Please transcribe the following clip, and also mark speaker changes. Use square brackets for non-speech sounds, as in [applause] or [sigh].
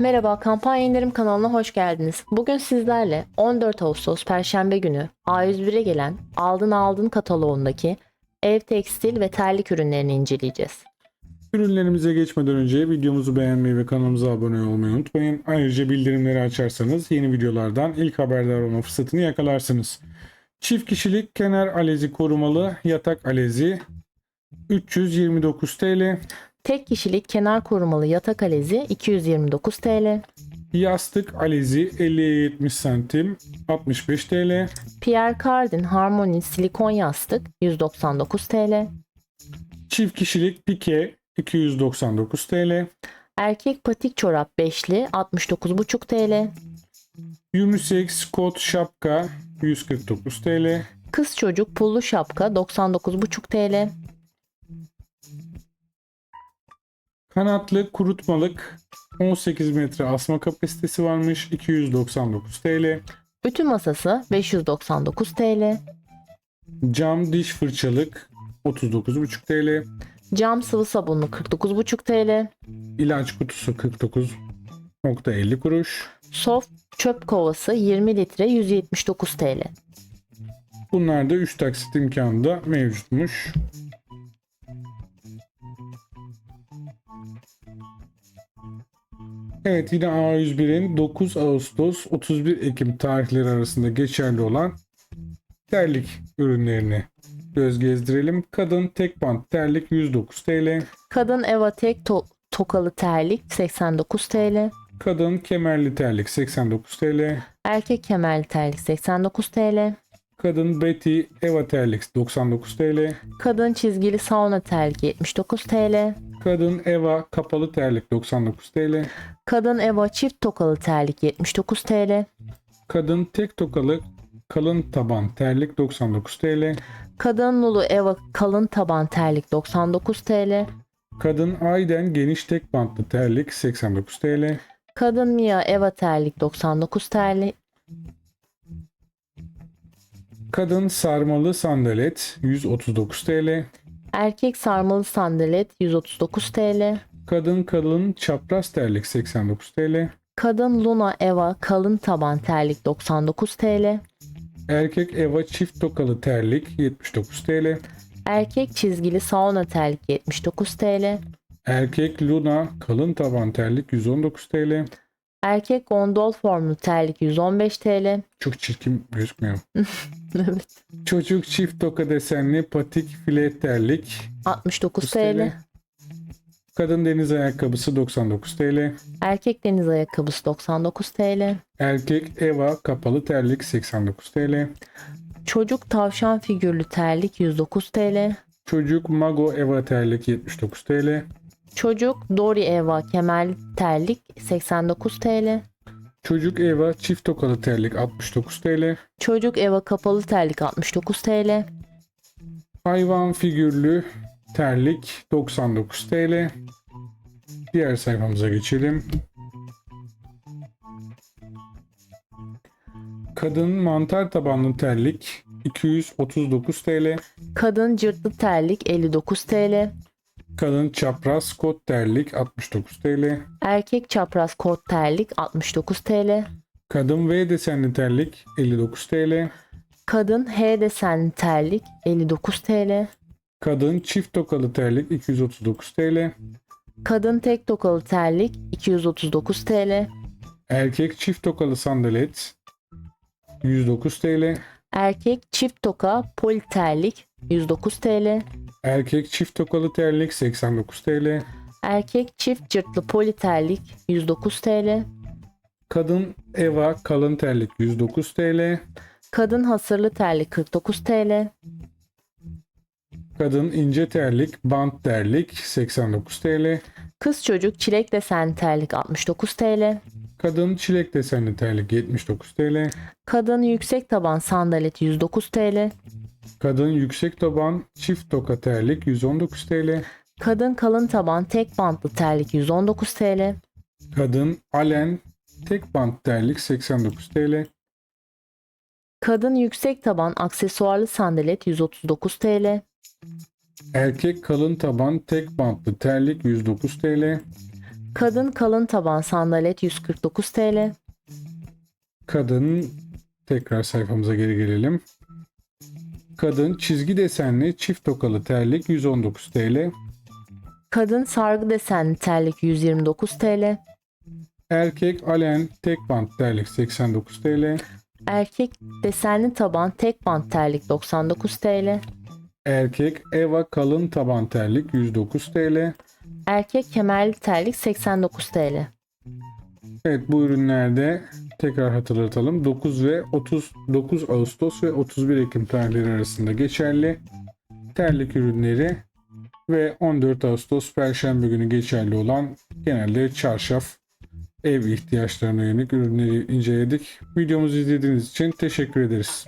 Speaker 1: Merhaba, kampanya indirim kanalına hoş geldiniz. Bugün sizlerle 14 Ağustos Perşembe günü A101'e gelen Aldın Aldın kataloğundaki ev tekstil ve terlik ürünlerini inceleyeceğiz.
Speaker 2: Ürünlerimize geçmeden önce videomuzu beğenmeyi ve kanalımıza abone olmayı unutmayın. Ayrıca bildirimleri açarsanız yeni videolardan ilk haberdar olma fırsatını yakalarsınız. Çift kişilik kenar alezi korumalı yatak alezi 329 TL.
Speaker 1: Tek kişilik kenar korumalı yatak alezi 229 TL.
Speaker 2: Yastık alezi 50'ye 70 santim 65 TL.
Speaker 1: Pierre Cardin Harmony silikon yastık 199 TL.
Speaker 2: Çift kişilik pike 299 TL.
Speaker 1: Erkek patik çorap beşli 69,5 TL.
Speaker 2: Unisex kot şapka 149 TL.
Speaker 1: Kız çocuk pullu şapka 99,5 TL.
Speaker 2: Kanatlı kurutmalık 18 metre asma kapasitesi varmış 299 TL.
Speaker 1: Ütü masası 599 TL.
Speaker 2: Cam diş fırçalık 39,5 TL.
Speaker 1: Cam sıvı sabunlu 49,5 TL.
Speaker 2: İlaç kutusu 49.50 kuruş.
Speaker 1: Soft çöp kovası 20 litre 179 TL.
Speaker 2: Bunlar da 3 taksit imkanı da mevcutmuş. Evet yine A101'in 9 Ağustos 31 Ekim tarihleri arasında geçerli olan terlik ürünlerini göz gezdirelim. Kadın tek bant terlik 109 TL.
Speaker 1: Kadın Eva tek to- tokalı terlik 89 TL.
Speaker 2: Kadın kemerli terlik 89 TL.
Speaker 1: Erkek kemerli terlik 89 TL.
Speaker 2: Kadın Betty Eva terlik 99 TL.
Speaker 1: Kadın çizgili sauna terlik 79 TL.
Speaker 2: Kadın Eva kapalı terlik 99 TL.
Speaker 1: Kadın Eva çift tokalı terlik 79 TL.
Speaker 2: Kadın tek tokalı kalın taban terlik 99 TL.
Speaker 1: Kadın Lulu Eva kalın taban terlik 99 TL.
Speaker 2: Kadın Ayden geniş tek bantlı terlik 89 TL.
Speaker 1: Kadın Mia Eva terlik 99 TL.
Speaker 2: Kadın sarmalı sandalet 139 TL.
Speaker 1: Erkek sarmalı sandalet 139 TL.
Speaker 2: Kadın kalın çapraz terlik 89 TL.
Speaker 1: Kadın Luna Eva kalın taban terlik 99 TL.
Speaker 2: Erkek Eva çift tokalı terlik 79 TL.
Speaker 1: Erkek çizgili sauna terlik 79 TL.
Speaker 2: Erkek Luna kalın taban terlik 119 TL.
Speaker 1: Erkek gondol formlu terlik 115 TL.
Speaker 2: Çok çirkin gözükmüyor. [laughs]
Speaker 1: evet.
Speaker 2: Çocuk çift toka desenli patik file terlik
Speaker 1: 69
Speaker 2: 100
Speaker 1: TL.
Speaker 2: Kadın deniz ayakkabısı 99 TL.
Speaker 1: Erkek deniz ayakkabısı 99 TL.
Speaker 2: Erkek Eva kapalı terlik 89 TL.
Speaker 1: Çocuk tavşan figürlü terlik 109 TL.
Speaker 2: Çocuk Mago Eva terlik 79 TL.
Speaker 1: Çocuk Dori Eva kemerli terlik 89 TL.
Speaker 2: Çocuk Eva çift tokalı terlik 69 TL.
Speaker 1: Çocuk Eva kapalı terlik 69 TL.
Speaker 2: Hayvan figürlü terlik 99 TL. Diğer sayfamıza geçelim. Kadın mantar tabanlı terlik 239 TL.
Speaker 1: Kadın cırtlı terlik 59 TL.
Speaker 2: Kadın çapraz kot terlik 69 TL.
Speaker 1: Erkek çapraz kot terlik 69 TL.
Speaker 2: Kadın V desenli terlik 59 TL.
Speaker 1: Kadın H desenli terlik 59 TL.
Speaker 2: Kadın çift tokalı terlik 239 TL.
Speaker 1: Kadın tek tokalı terlik 239 TL.
Speaker 2: Erkek çift tokalı sandalet 109 TL.
Speaker 1: Erkek çift toka poli terlik 109 TL.
Speaker 2: Erkek çift tokalı terlik 89 TL.
Speaker 1: Erkek çift cırtlı poli terlik 109 TL.
Speaker 2: Kadın Eva kalın terlik 109 TL.
Speaker 1: Kadın hasırlı terlik 49 TL.
Speaker 2: Kadın ince terlik bant terlik 89 TL.
Speaker 1: Kız çocuk çilek desen terlik 69 TL.
Speaker 2: Kadın çilek desenli terlik 79 TL.
Speaker 1: Kadın yüksek taban sandalet 109 TL.
Speaker 2: Kadın yüksek taban çift toka terlik 119 TL.
Speaker 1: Kadın kalın taban tek bantlı terlik 119 TL.
Speaker 2: Kadın Allen tek bant terlik 89 TL.
Speaker 1: Kadın yüksek taban aksesuarlı sandalet 139 TL.
Speaker 2: Erkek kalın taban tek bantlı terlik 109 TL.
Speaker 1: Kadın kalın taban sandalet 149 TL.
Speaker 2: Kadın tekrar sayfamıza geri gelelim. Kadın çizgi desenli çift tokalı terlik 119 TL.
Speaker 1: Kadın sargı desenli terlik 129 TL.
Speaker 2: Erkek alen tek bant terlik 89 TL.
Speaker 1: Erkek desenli taban tek bant terlik 99 TL.
Speaker 2: Erkek Eva kalın taban terlik 109 TL.
Speaker 1: Erkek kemerli terlik 89 TL.
Speaker 2: Evet bu ürünlerde tekrar hatırlatalım. 9 ve 39 Ağustos ve 31 Ekim tarihleri arasında geçerli. Terlik ürünleri ve 14 Ağustos Perşembe günü geçerli olan genelde çarşaf ev ihtiyaçlarına yönelik ürünleri inceledik. Videomuzu izlediğiniz için teşekkür ederiz.